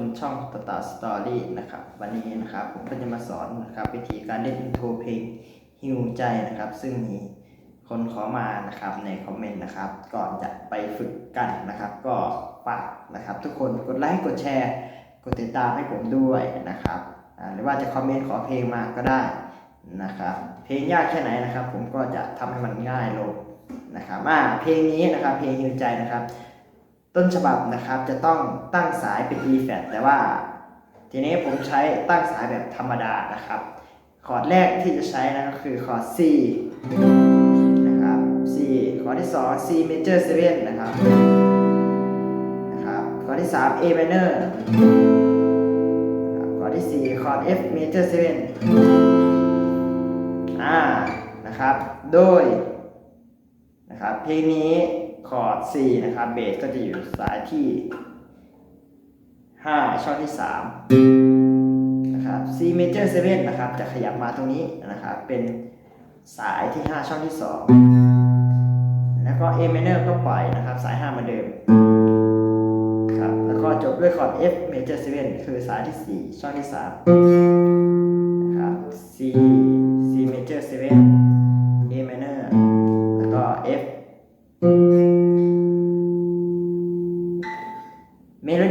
มช่องตตาสตอรี่นะครับ วันนี้นะครับผมก็จะมาสอนนะครับ วิธีการเล่นอินโทรเพลงฮิวใจนะครับ ซึ่งมีคนขอมานะครับในคอมเมนต์นะครับ ก่อนจะไปฝึกกันนะครับ ก็ฝากนะครับ ทุกคนกดไลค์กดแชร์ กดติดตามให้ผมด้วยนะครับหรือว่าจะคอมเมนต์ขอเพลงมาก็ได้นะครับ เพลงยากแค่ไหนนะครับ ผมก็จะทำให้มันง่ายลงนะครับอ่าเพลงนี้นะครับ เพลงฮิวใจนะครับ ต้นฉบับนะครับจะต้องตั้งสายเป็น E flat แต่ว่า ทีนี้ผมใช้ตั้งสายแบบธรรมดานะครับ คอร์ดแรกที่จะใช้นะก็คือคอร์ด C นะครับ C คอร์ดที่ 2 C major 7นะครับนะครับคอร์ดที่ 3 A minor นะครับคอร์ดที่ 4 คอร์ด F major 7อ่านะครับ โดยนะครับเพลงนี้ คอร์ด C นะครับเบสก็จะอยู่สายที่ 5 ช่องที่ 3 นะครับ C major 7นะครับ จะขยับมาตรงนี้นะครับ เป็นสายที่ 5 ช่องที่ 2 แล้วก็ A minor ก็ปล่อยนะครับ สาย 5 เหมือนเดิมครับแล้วก็จบด้วยคอร์ด F major 7คือสายที่ 4 ช่องที่ 3 นะครับ C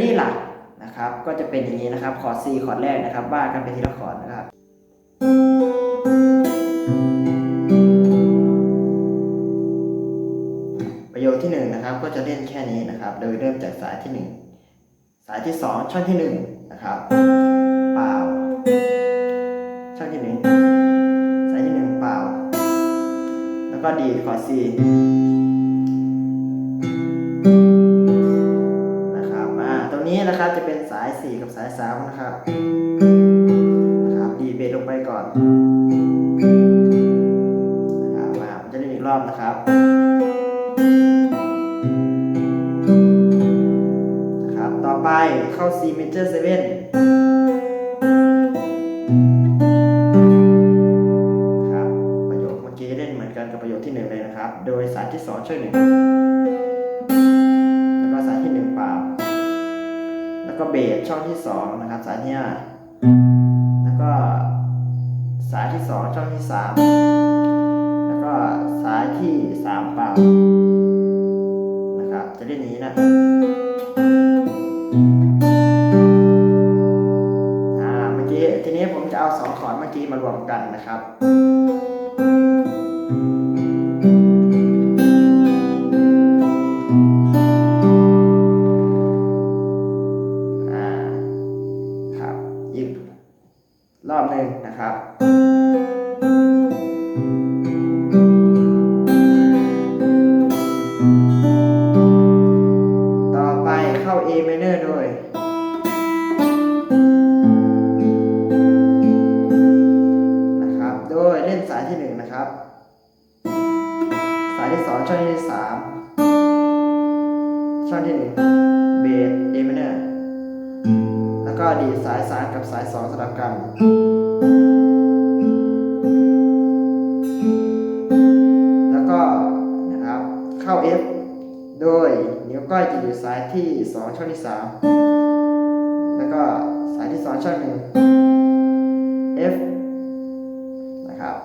เมโลดี้หลักนะครับ ก็จะเป็นอย่างนี้นะครับ คอร์ด C คอร์ดแรกนะครับ ว่ากันไปทีละคอร์ดนะครับประโยคที่หนึ่งนะครับ ก็จะเล่นแค่นี้นะครับ โดยเริ่มจากสายที่หนึ่งสายที่สองช่องที่หนึ่งนะครับเปล่า ช่องที่หนึ่งสายที่หนึ่งเปล่า แล้วก็ดีคอร์ด C นี้นะครับจะเป็นสาย 4 กับสาย 3 นะครับนะครับดีเบสลงไปก่อนนะครับมาจะเล่นอีกรอบนะครับนะครับต่อไปเข้า C major 7ครับประโยคเมื่อกี้เล่นเหมือนกันกับประโยคที่หนึ่งเลยนะครับโดยสายที่สองช่วยหนึ่ง ก็เบสช่องที่สองนะครับสายที่ห้าแล้วก็สายที่สองช่องที่สามแล้วก็สายที่สามเปล่านะครับ จะเล่นนี้นะอ่าเมื่อกี้ทีนี้ผมจะเอาสองคอร์ดเมื่อกี้มารวมกันนะครับ นะครับ ต่อไปเข้า A minor โดย นะครับ โดยเล่นสายที่หนึ่งนะครับ สายที่สองช่องที่สามช่องที่หนึ่งเบส A minor แล้วก็ดีดสายสามกับสายสองสลับกัน แล้วก็นะครับเข้า F โดยนิ้วก้อยจะอยู่สายที่สองช่องที่สามแล้วก็สายที่สองช่องหนึ่ง F นะครับ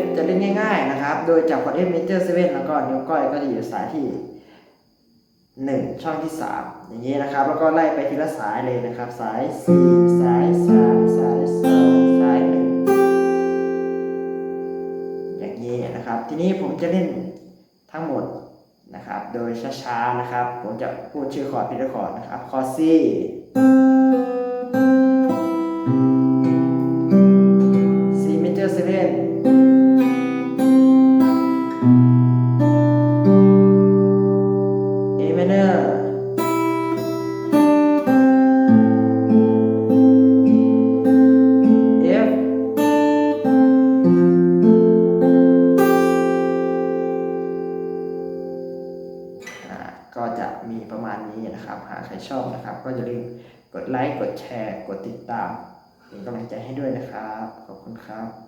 F จะเล่นง่ายๆนะครับ โดยจับคอร์ด F major 7แล้วก็นิ้วก้อยก็จะอยู่สายที่ 1 ช่องที่ 3 อย่างนี้นะครับ แล้วก็ไล่ไปทีละสายเลยนะครับ สาย 4 สาย 3 สาย 2 สาย 1 อย่างนี้นะครับ ทีนี้ผมจะเล่นทั้งหมดนะครับ โดยช้าๆนะครับ ผมจะพูดชื่อคอร์ดพิละคอร์ดนะครับ คอร์ด C ประมาณนี้นะครับ หากใครชอบนะครับ ก็อย่าลืมกดไลค์ กดแชร์ กดติดตามเป็นกำลังใจให้ด้วยนะครับ ขอบคุณครับ